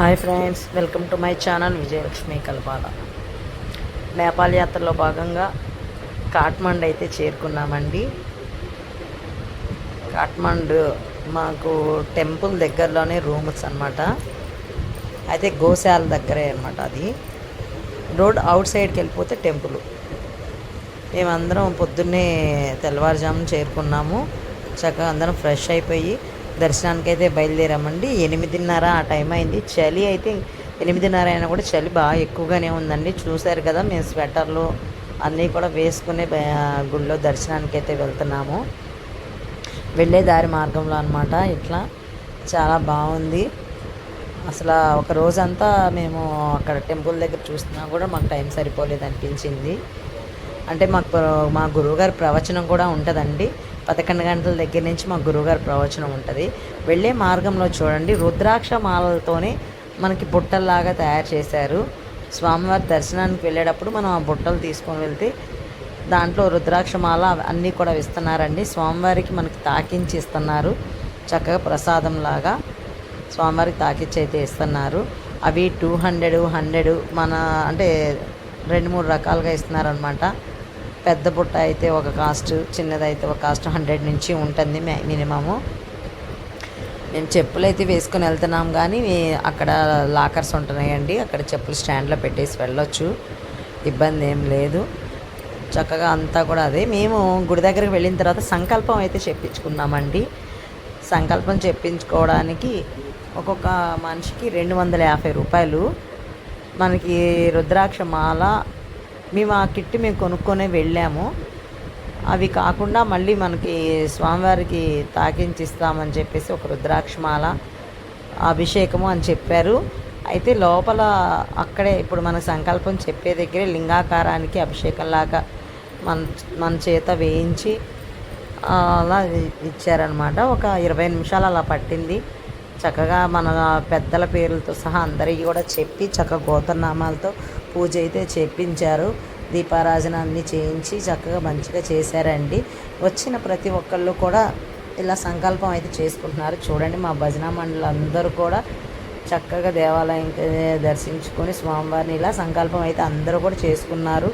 Hi friends welcome to my channel Vijayalakshmi Kalpala. Nepal యాత్రలో భాగంగా కాట్మండ్ అయితే చేరుకున్నామండి. కాట్మండ్ మాకు టెంపుల్ దగ్గరలోనే రూమ్స్ అనమాట అయితే గోశాల దగ్గరే అనమాట అది. రోడ్ అవుట్ సైడ్కి వెళ్ళిపోతే టెంపుల్. మేమందరం పొద్దున్నే తెల్లవారుజామున చేరుకున్నాము. చక్కగా అందరం ఫ్రెష్ అయిపోయి దర్శనానికి అయితే బయలుదేరామండి. ఎనిమిదిన్నర ఆ టైం అయింది. చలి అయితే ఎనిమిదిన్నర అయినా కూడా చలి బాగా ఎక్కువగానే ఉందండి. చూశారు కదా మేము స్వెటర్లు అన్నీ కూడా వేసుకునే గుళ్ళో దర్శనానికి అయితే వెళ్తున్నాము. వెళ్ళే దారి మార్గంలో అనమాట ఇట్లా చాలా బాగుంది. అసలు ఒక రోజంతా మేము అక్కడ టెంపుల్ దగ్గర చూస్తున్నా కూడా మాకు టైం సరిపోలేదు అనిపించింది అంటే మాకు మా గురువుగారి ప్రవచనం కూడా ఉంటుందండి. పదకొండు గంటల దగ్గర నుంచి మా గురువుగారి ప్రవచనం ఉంటుంది. వెళ్ళే మార్గంలో చూడండి. రుద్రాక్ష మాలలతోనే మనకి బుట్టల్లాగా తయారు చేశారు. స్వామివారి దర్శనానికి వెళ్ళేటప్పుడు మనం ఆ బుట్టలు తీసుకొని వెళ్తే దాంట్లో రుద్రాక్ష మాల అన్నీ కూడా ఇస్తున్నారండి స్వామివారికి మనకి తాకించి ఇస్తున్నారు. చక్కగా ప్రసాదం లాగా స్వామివారికి తాకిచ్చి అయితే ఇస్తున్నారు. అవి టూ హండ్రెడ్ హండ్రెడ్ మన అంటే రెండు మూడు రకాలుగా ఇస్తున్నారనమాట పెద్ద బుట్ట అయితే ఒక కాస్ట్ చిన్నదైతే ఒక కాస్ట్ హండ్రెడ్ నుంచి ఉంటుంది మ్యా- మినిమము. మేము చెప్పులు అయితే వేసుకొని వెళ్తున్నాం కానీ అక్కడ లాకర్స్ ఉంటున్నాయండి. అక్కడ చెప్పులు స్టాండ్లో పెట్టేసి వెళ్ళొచ్చు. ఇబ్బంది ఏం లేదు. చక్కగా అంతా కూడా అదే. మేము గుడి దగ్గరికి వెళ్ళిన తర్వాత సంకల్పం అయితే చెప్పించుకున్నామండి. సంకల్పం చెప్పించుకోవడానికి ఒక్కొక్క మనిషికి రెండు వందల యాభై రూపాయలు. మనకి రుద్రాక్ష మాల మేము ఆ కిట్ మేము కొనుక్కొని వెళ్ళాము. అవి కాకుండా మళ్ళీ మనకి స్వామివారికి తాకించి ఇస్తామని చెప్పేసి ఒక రుద్రాక్షమాల అభిషేకము అని చెప్పారు. అయితే లోపల అక్కడే ఇప్పుడు మన సంకల్పం చెప్పే దగ్గరే లింగాకారానికి అభిషేకంలాగా మన మన చేత వేయించి అలా ఇచ్చారనమాట ఒక ఇరవై నిమిషాలు అలా పట్టింది. చక్కగా మన పెద్దల పేర్లతో సహా అందరికీ కూడా చెప్పి చక్కగా గోతనామాలతో పూజ అయితే చేపించారు. దీపారాజన అన్నీ చేయించి చక్కగా మంచిగా చేశారండి. వచ్చిన ప్రతి ఒక్కళ్ళు కూడా ఇలా సంకల్పం అయితే చేసుకుంటున్నారు. చూడండి మా భజన మండలి అందరూ కూడా చక్కగా దేవాలయం దర్శించుకొని స్వామివారిని ఇలా సంకల్పం అయితే అందరూ కూడా చేసుకున్నారు.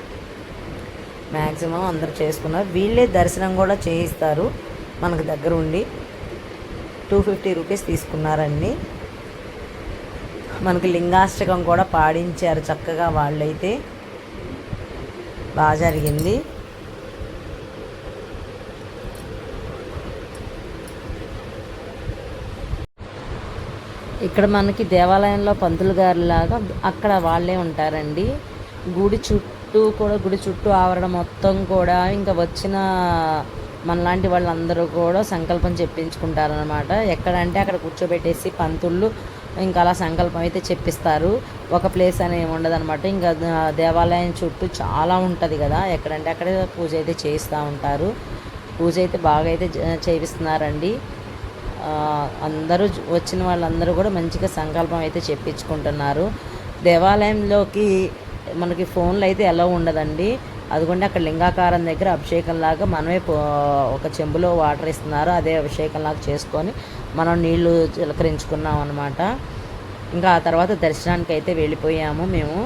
మ్యాక్సిమం అందరూ చేసుకున్నారు. వీళ్ళే దర్శనం కూడా చేయిస్తారు మనకు దగ్గర ఉండి టూ ఫిఫ్టీ రూపీస్ తీసుకున్నారండి. మనకి లింగాష్టకం కూడా పాడించారు చక్కగా వాళ్ళైతే. బాగా జరిగింది. ఇక్కడ మనకి దేవాలయంలో పంతులు గారిలాగా అక్కడ వాళ్ళే ఉంటారండి. గుడి చుట్టూ కూడా గుడి చుట్టూ ఆవరణ మొత్తం కూడా ఇంకా వచ్చిన మనలాంటి వాళ్ళందరూ కూడా సంకల్పం చెప్పించుకుంటారనమాట ఎక్కడంటే అక్కడ కూర్చోబెట్టేసి పంతుళ్ళు ఇంకా అలా సంకల్పం అయితే చెప్పిస్తారు. ఒక ప్లేస్ అని ఉండదనమాట ఉండదన్నమాట. ఇంకా దేవాలయం చుట్టూ చాలా ఉంటుంది కదా. ఎక్కడంటే అక్కడే పూజ అయితే చేయిస్తూ ఉంటారు. పూజ అయితే బాగా అయితే చేయిస్తున్నారండి. అందరూ వచ్చిన వాళ్ళందరూ కూడా మంచిగా సంకల్పం అయితే చెప్పించుకుంటున్నారు. దేవాలయంలోకి మనకి ఫోన్లు అయితే ఎలా ఉండదండి. అదిగోండి అక్కడ లింగాకారం దగ్గర అభిషేకం లాగా మనమే పో- ఒక చెంబులో వాటర్ ఇస్తున్నారు. అదే అభిషేకంలాగా చేసుకొని మనం నీళ్ళు చిలకరించుకున్నాం అనమాట ఇంకా ఆ తర్వాత దర్శనానికి అయితే వెళ్ళిపోయాము మేము.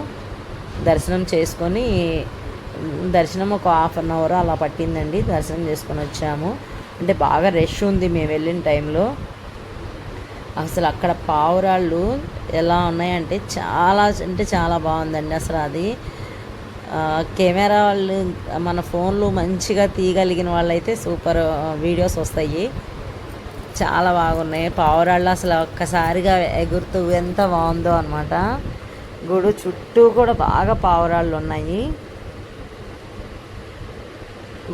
దర్శనం చేసుకొని దర్శనం ఒక హాఫ్ అన్ అవర్ అలా పట్టిందండి. దర్శనం చేసుకొని వచ్చాము. అంటే బాగా రష్ ఉంది మేము వెళ్ళిన టైంలో. అసలు అక్కడ పావురాళ్ళు ఎలా ఉన్నాయంటే చాలా అంటే చాలా బాగుందండి అసలు అది. కెమెరా వాళ్ళు మన ఫోన్లు మంచిగా తీయగలిగిన వాళ్ళైతే సూపర్ వీడియోస్ వస్తాయి. చాలా బాగున్నాయి. పావురాళ్ళు అసలు ఒక్కసారిగా ఎగురుతూ ఎంత బాగుందో అనమాట గుడి చుట్టూ కూడా బాగా పావురాళ్ళు ఉన్నాయి.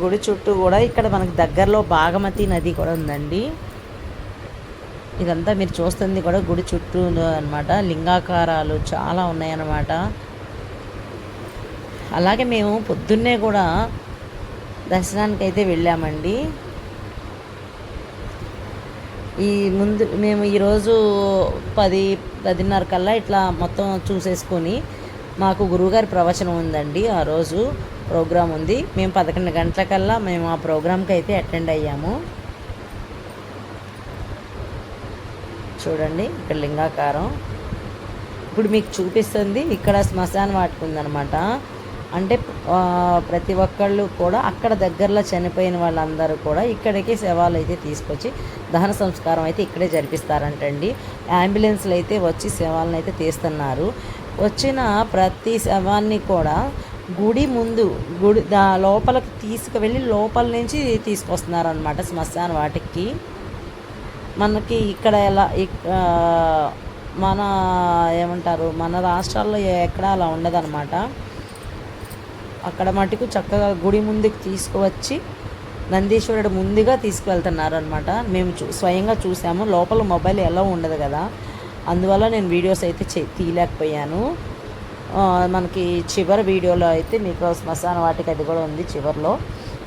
గుడి చుట్టూ కూడా ఇక్కడ మనకి దగ్గరలో బాగమతి నది కూడా ఉందండి. ఇదంతా మీరు చూస్తుంది కూడా గుడి చుట్టూ అనమాట లింగాకారాలు చాలా ఉన్నాయన్నమాట అలాగే మేము పొద్దున్నే కూడా దర్శనానికి అయితే వెళ్ళామండి. ఈ ముందు మేము ఈరోజు పది పదిన్నర కల్లా ఇట్లా మొత్తం చూసేసుకొని మాకు గురువుగారి ప్రవచనం ఉందండి. ఆ రోజు ప్రోగ్రాం ఉంది. మేము పదకొండు గంటలకల్లా మేము ఆ ప్రోగ్రాంకి అయితే అటెండ్ అయ్యాము. చూడండి ఇక్కడ లింగాకారం. ఇప్పుడు మీకు చూపిస్తుంది. ఇక్కడ శ్మశాన వాటికి ఉందన్నమాట. అంటే ప్రతి ఒక్కళ్ళు కూడా అక్కడ దగ్గరలో చనిపోయిన వాళ్ళందరూ కూడా ఇక్కడికి శవాలు అయితే తీసుకొచ్చి దహన సంస్కారం అయితే ఇక్కడే జరిపిస్తారంటండి. అంబులెన్స్లు అయితే వచ్చి శవాలను అయితే తీస్తున్నారు. వచ్చిన ప్రతి శవాన్ని కూడా గుడి ముందు గుడి దా లోపలికి తీసుకువెళ్ళి లోపల నుంచి తీసుకొస్తున్నారు అనమాట శ్మశాన వాటికి. మనకి ఇక్కడ ఎలా మన ఏమంటారు మన రాష్ట్రాల్లో ఎక్కడ అలా ఉండదన్నమాట. అక్కడ మటుకు చక్కగా గుడి ముందుకు తీసుకువచ్చి నందీశ్వరుడు ముందుగా తీసుకువెళ్తున్నారు అనమాట మేము చూ స్వయంగా చూసాము. లోపల మొబైల్ ఎలా ఉండదు కదా. అందువల్ల నేను వీడియోస్ అయితే చే తీయలేకపోయాను. మనకి చివరి వీడియోలో అయితే మీకు శ్మశాన వాటికి అది కూడా ఉంది చివరిలో.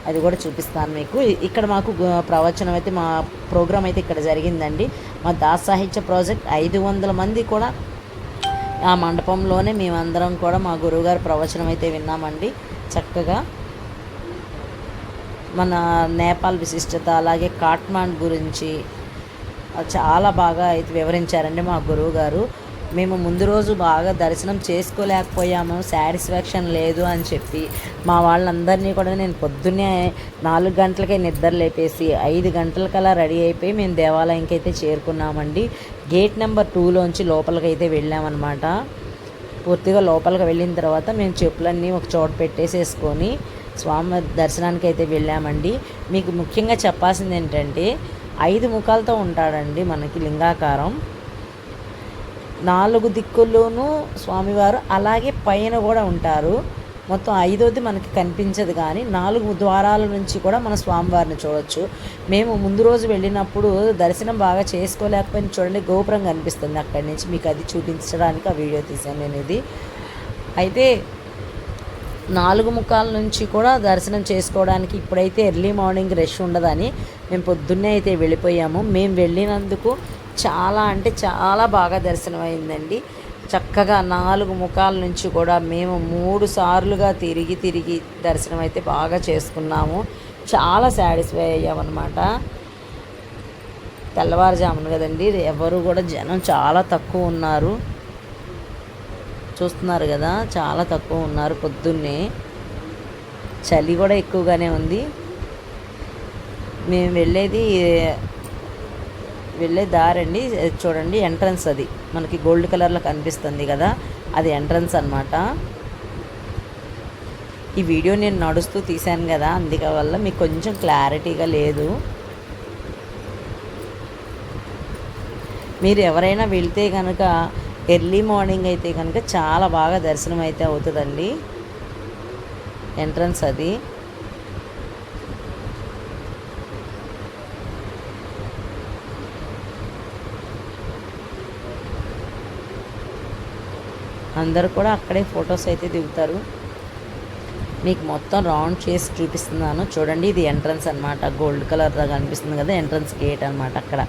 అది కూడా చూపిస్తాను మీకు. ఇక్కడ మాకు ప్రవచనం అయితే మా ప్రోగ్రామ్ అయితే ఇక్కడ జరిగిందండి. మా దాస్ సాహిత్య ప్రాజెక్ట్ ఐదు వందల మంది కూడా ఆ మండపంలోనే మేమందరం కూడా మా గురువుగారు ప్రవచనం అయితే విన్నామండి. చక్కగా మన నేపాల్ విశిష్టత అలాగే కాట్మాండ్ గురించి చాలా బాగా అయితే వివరించారండి మా గురువు గారు మేము ముందు రోజు బాగా దర్శనం చేసుకోలేకపోయాము సాటిస్ఫాక్షన్ లేదు అని చెప్పి మా వాళ్ళందరినీ కూడా నేను పొద్దున్నే నాలుగు గంటలకే నిద్ర లేపేసి ఐదు గంటలకల్లా రెడీ అయిపోయి మేము దేవాలయంకి అయితే చేరుకున్నామండి. గేట్ నెంబర్ టూలోంచి లోపలికి అయితే వెళ్ళామన్నమాట. పూర్తిగా లోపలికి వెళ్ళిన తర్వాత మేము చెప్పులన్నీ ఒక చోట పెట్టేసేసుకొని స్వామి దర్శనానికి అయితే వెళ్ళామండి. మీకు ముఖ్యంగా చెప్పాల్సింది ఏంటంటే ఐదు ముఖాలతో ఉంటాడండి మనకి లింగాకారం. నాలుగు దిక్కుల్లోనూ స్వామివారు అలాగే పైన కూడా ఉంటారు. మొత్తం ఐదోది మనకి కనిపించదు కానీ నాలుగు ద్వారాల నుంచి కూడా మన స్వామివారిని చూడొచ్చు. మేము ముందు రోజు వెళ్ళినప్పుడు దర్శనం బాగా చేసుకోలేకపోయినా చూడండి గోపురం కనిపిస్తుంది అక్కడి నుంచి. మీకు అది చూపించడానికి ఆ వీడియో తీసాను నేను ఇది. అయితే నాలుగు ముఖాల నుంచి కూడా దర్శనం చేసుకోవడానికి ఇప్పుడైతే ఎర్లీ మార్నింగ్ రష్ ఉండదని మేము పొద్దున్నే అయితే వెళ్ళిపోయాము. మేము వెళ్ళినందుకు చాలా అంటే చాలా బాగా దర్శనం అయిందండి చక్కగా నాలుగు ముఖాల నుంచి కూడా మేము మూడు సార్లుగా తిరిగి తిరిగి దర్శనం అయితే బాగా చేసుకున్నాము. చాలా సాటిస్ఫై అయ్యామన్నమాట. తెల్లవారుజామున కదండి ఎవరు కూడా జనం చాలా తక్కువ ఉన్నారు. చూస్తున్నారు కదా చాలా తక్కువ ఉన్నారు పొద్దున్నే. చలి కూడా ఎక్కువగానే ఉంది. మేము వెళ్ళేది వెళ్ళే దారండి చూడండి ఎంట్రన్స్ అది. మనకి గోల్డ్ కలర్లో కనిపిస్తుంది కదా అది ఎంట్రన్స్ అన్నమాట. ఈ వీడియో నేను నడుస్తూ తీశాను కదా అందుక వల్ల మీకు కొంచెం క్లారిటీగా లేదు. మీరు ఎవరైనా వెళ్తే కనుక ఎర్లీ మార్నింగ్ అయితే కనుక చాలా బాగా దర్శనం అయితే అవుతుందండి. ఎంట్రన్స్ అది. అందరూ కూడా అక్కడే ఫొటోస్ అయితే దిగుతారు. మీకు మొత్తం రౌండ్ చేసి చూపిస్తున్నాను. చూడండి ఇది ఎంట్రన్స్ అనమాట గోల్డ్ కలర్లో కనిపిస్తుంది కదా ఎంట్రన్స్ గేట్ అనమాట అక్కడ.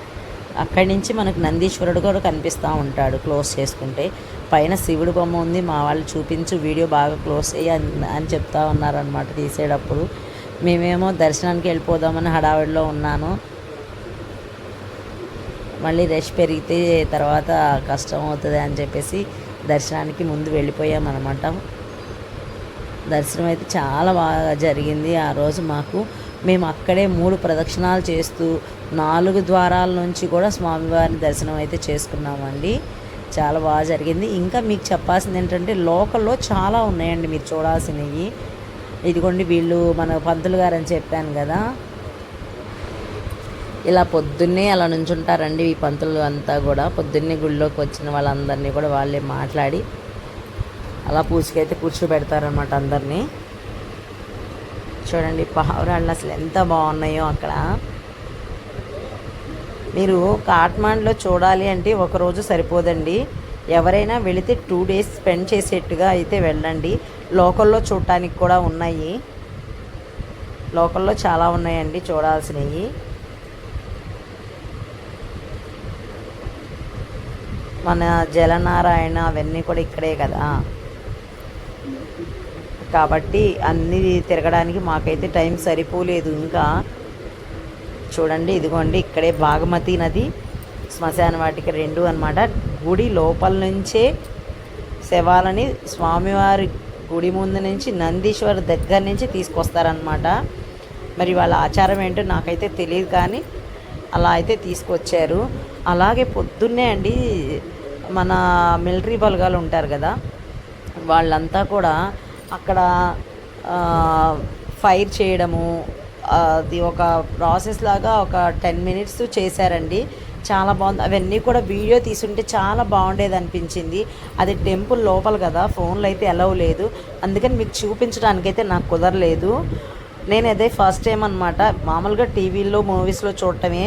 అక్కడి నుంచి మనకు నందీశ్వరుడు కూడా కనిపిస్తూ ఉంటాడు క్లోజ్ చేసుకుంటే. పైన శివుడు బొమ్మ ఉంది మా వాళ్ళు చూపించు వీడియో బాగా క్లోజ్ చేయి అని అని చెప్తా ఉన్నారనమాట తీసేటప్పుడు. మేమేమో దర్శనానికి వెళ్ళిపోదామని హడావిడిలో ఉన్నాను. మళ్ళీ రష్ పెరిగితే తర్వాత కష్టం అవుతుంది అని చెప్పేసి దర్శనానికి ముందు వెళ్ళిపోయామన్నమాట. దర్శనం అయితే చాలా బాగా జరిగింది. ఆ రోజు మాకు మేము అక్కడే మూడు ప్రదక్షిణాలు చేస్తూ నాలుగు ద్వారాల నుంచి కూడా స్వామివారిని దర్శనం అయితే చేసుకున్నామండి. చాలా బాగా జరిగింది. ఇంకా మీకు చెప్పాల్సింది ఏంటంటే లోకల్లో చాలా ఉన్నాయండి మీరు చూడాల్సినవి. ఇదిగోండి వీళ్ళు మన పంతులు గారు అని చెప్పాను కదా ఇలా పొద్దున్నే అలా నుంచుంటారండి ఈ పంతులు అంతా కూడా. పొద్దున్నే గుళ్ళోకి వచ్చిన వాళ్ళందరినీ కూడా వాళ్ళే మాట్లాడి అలా పూజకైతే కూర్చోబెడతారనమాట అందరినీ. చూడండి పావురాళ్ళు అసలు ఎంత బాగున్నాయో అక్కడ. మీరు కాట్మాండ్లో చూడాలి అంటే ఒకరోజు సరిపోదండి. ఎవరైనా వెళితే టూ డేస్ స్పెండ్ చేసేట్టుగా అయితే వెళ్ళండి. లోకల్లో చూడటానికి కూడా ఉన్నాయి. లోకల్లో చాలా ఉన్నాయండి చూడాల్సినవి. మన జలనారాయణ అవన్నీ కూడా ఇక్కడే కదా. కాబట్టి అన్నీ తిరగడానికి మాకైతే టైం సరిపోలేదు. ఇంకా చూడండి ఇదిగోండి ఇక్కడే బాగమతి నది శ్మశాన వాటికి రెండు అనమాట గుడి లోపల నుంచే శవాలని స్వామివారి గుడి ముందు నుంచి నందీశ్వర్ దగ్గర నుంచి తీసుకొస్తారనమాట మరి వాళ్ళ ఆచారం ఏంటో నాకైతే తెలియదు కానీ అలా అయితే తీసుకొచ్చారు. అలాగే పొద్దున్నే అండి మన మిలిటరీ బలగాలు ఉంటారు కదా వాళ్ళంతా కూడా అక్కడ ఫైర్ చేయడము అది ఒక ప్రాసెస్ లాగా ఒక టెన్ మినిట్స్ చేశారండి. చాలా బాగుంది. అవన్నీ కూడా వీడియో తీసుంటే చాలా బాగుండేది అనిపించింది. అది టెంపుల్ లోపల కదా ఫోన్లో అయితే అలవ్ లేదు. అందుకని మీకు చూపించడానికైతే నాకు కుదరలేదు. నేను అదే ఫస్ట్ టైం అనమాట మామూలుగా టీవీలో మూవీస్లో చూడటమే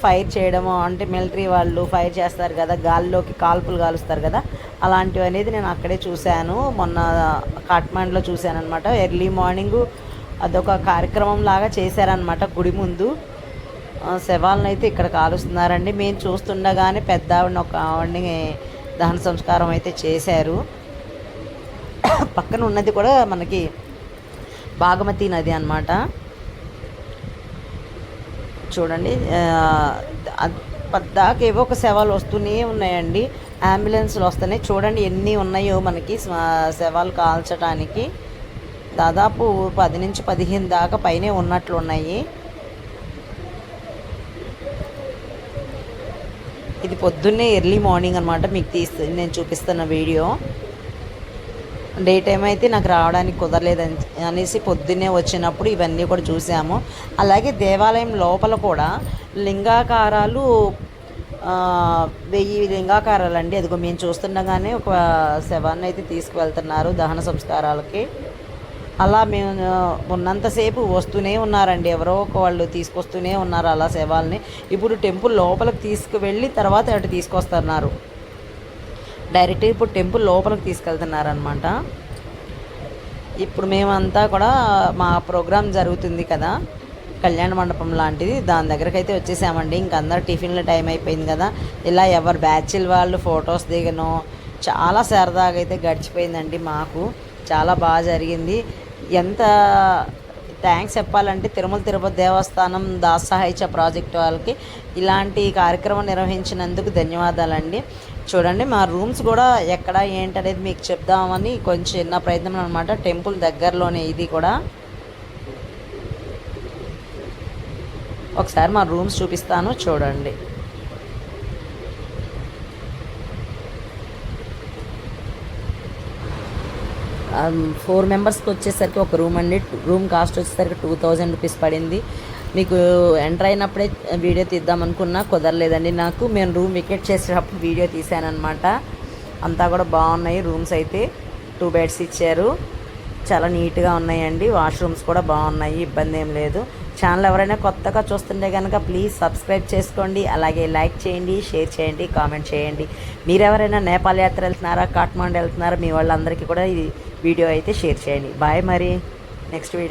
ఫైర్ చేయడము అంటే మిలిటరీ వాళ్ళు ఫైర్ చేస్తారు కదా గాలిలోకి కాల్పులు కాలుస్తారు కదా అలాంటివి అనేది నేను అక్కడే చూశాను. మొన్న కాట్మాండ్లో చూశాను అనమాట ఎర్లీ మార్నింగ్ అదొక కార్యక్రమం లాగా చేశారనమాట గుడి ముందు. శవాలను అయితే ఇక్కడ కాలుస్తున్నారండి. మేము చూస్తుండగానే పెద్ద ఆవిడని ఒక ఆవిడని దహన సంస్కారం అయితే చేశారు. పక్కన ఉన్నది కూడా మనకి బాగమతి నది అన్నమాట. చూడండి పద్దాకేవో ఏవో ఒక శవాలు వస్తూనే ఉన్నాయండి. అంబులెన్స్లు వస్తున్నాయి. చూడండి ఎన్ని ఉన్నాయో మనకి శవాలు కాల్చడానికి దాదాపు పది నుంచి పదిహేను దాకా పైనే ఉన్నట్లు ఉన్నాయి ఇది పొద్దున్నే ఎర్లీ మార్నింగ్ అనమాట మీకు తీస్తు నేను చూపిస్తున్న వీడియో. డే టైం అయితే నాకు రావడానికి కుదరలేదు అని- అనేసి పొద్దున్నే వచ్చినప్పుడు ఇవన్నీ కూడా చూసాము. అలాగే దేవాలయం లోపల కూడా లింగాకారాలు వెయ్యి లింగాకారాలు అండి అదిగో మేము చూస్తుండగానే ఒక శవాన్ని అయితే తీసుకువెళ్తున్నారు దహన సంస్కారాలకి. అలా మేము ఉన్నంతసేపు వస్తూనే ఉన్నారండి. ఎవరో ఒక వాళ్ళు తీసుకొస్తూనే ఉన్నారు అలా శవాల్ని. ఇప్పుడు టెంపుల్ లోపలికి తీసుకువెళ్ళి తర్వాత అటు తీసుకొస్తున్నారు. డైరెక్ట్ ఇప్పుడు టెంపుల్ లోపలికి తీసుకెళ్తున్నారనమాట ఇప్పుడు మేమంతా కూడా మా ప్రోగ్రాం జరుగుతుంది కదా కళ్యాణ మండపం లాంటిది. దాని దగ్గరకు అయితే వచ్చేసామండి. ఇంక అందరు టిఫిన్ల టైం అయిపోయింది కదా. ఇలా ఎవరు బ్యాచిల్ వాళ్ళు ఫొటోస్ దిగను చాలా సరదాగా అయితే గడిచిపోయిందండి మాకు. చాలా బాగా జరిగింది. ఎంత థ్యాంక్స్ చెప్పాలంటే తిరుమల తిరుపతి దేవస్థానం దాస్ ప్రాజెక్ట్ వాళ్ళకి ఇలాంటి కార్యక్రమం నిర్వహించినందుకు ధన్యవాదాలండి. చూడండి మా రూమ్స్ కూడా ఎక్కడ ఏంటనేది మీకు చెప్దామని కొంచెం చిన్న ప్రయత్నం అనమాట టెంపుల్ దగ్గరలోనే ఇది కూడా. ఒకసారి మా రూమ్స్ చూపిస్తాను చూడండి. ఫోర్ మెంబర్స్కి వచ్చేసరికి ఒక రూమ్ అండి. రూమ్ కాస్ట్ వచ్చేసరికి టూ థౌజండ్ రూపీస్ పడింది. మీకు ఎంటర్ అయినప్పుడే వీడియో తీద్దాం అనుకున్నా కుదరలేదండి నాకు. మేము రూమ్ వికెట్ చేసేటప్పుడు వీడియో తీశానమాట అంతా కూడా బాగున్నాయి రూమ్స్ అయితే. టూ బెడ్స్ ఇచ్చారు. చాలా నీట్గా ఉన్నాయండి. వాష్రూమ్స్ కూడా బాగున్నాయి. ఇబ్బంది ఏం లేదు. ఛానల్ ఎవరైనా కొత్తగా చూస్తుంటే కనుక ప్లీజ్ సబ్స్క్రైబ్ చేసుకోండి. అలాగే లైక్ చేయండి షేర్ చేయండి కామెంట్ చేయండి. మీరెవరైనా నేపాల్ యాత్ర వెళ్తున్నారా కాట్మాండ్ వెళ్తున్నారా మీ వాళ్ళందరికీ కూడా ఈ వీడియో అయితే షేర్ చేయండి. బాయ్ మరి. Next video